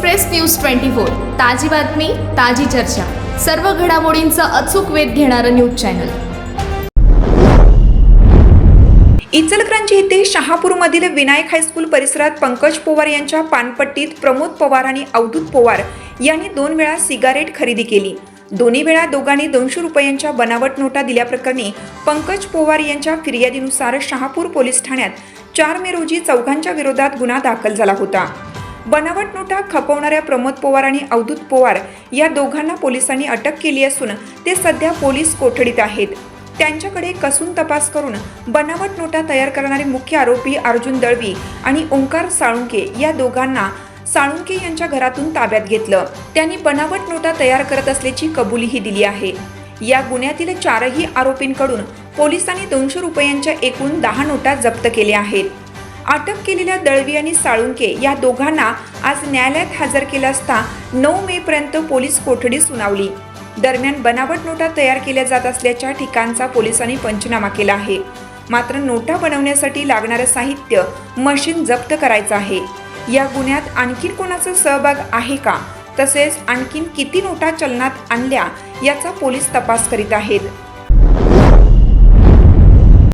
Express news twenty four. ताजी बातमी ताजी चर्चा. सर्व घडामोडींचा अचूक वेध घेणारं न्यूज चॅनल. इचलकरंजी येथे शहापूरमधील विनायक हायस्कूल परिसरात पंकज पवार यांच्या पानपट्टीत प्रमोद पवार आणि अवधूत पवार यांनी दोन वेळा सिगारेट खरेदी केली. दोन्ही वेळा दोघांनी दोनशे रुपयांच्या बनावट नोटा दिल्याप्रकरणी पंकज पवार यांच्या फिर्यादीनुसार शहापूर पोलीस ठाण्यात चार मे रोजी चौघांच्या विरोधात गुन्हा दाखल झाला होता. बनावट नोटा खपवणाऱ्या प्रमोद पवार आणि अवधूत पवार या दोघांना पोलिसांनी अटक केली असून ते सध्या पोलीस कोठडीत आहेत. त्यांच्याकडे कसून तपास करून बनावट नोटा तयार करणारे मुख्य आरोपी अर्जुन दळवी आणि ओंकार साळुंके या दोघांना साळुंके यांच्या घरातून ताब्यात घेतलं. त्यांनी बनावट नोटा तयार करत असल्याची कबुलीही दिली आहे. या गुन्ह्यातील चारही आरोपींकडून पोलिसांनी दोनशे रुपयांच्या एकूण दहा नोटा जप्त केल्या आहेत. अटक केलेल्या दळवी आणि साळुंके या दोघांना आज न्यायालयात हजर केलं असता नऊ मे पर्यंत पोलीस कोठडी सुनावली. दरम्यान बनावट नोटा तयार केल्या जात असल्याच्या ठिकाणचा पोलिसांनी पंचनामा केला आहे. मात्र नोटा बनवण्यासाठी लागणारं साहित्य मशीन जप्त करायचं आहे. या गुन्ह्यात आणखीन कोणाचा सहभाग आहे का? तसेच आणखीन किती नोटा चलनात आणल्या याचा पोलीस तपास करीत आहेत.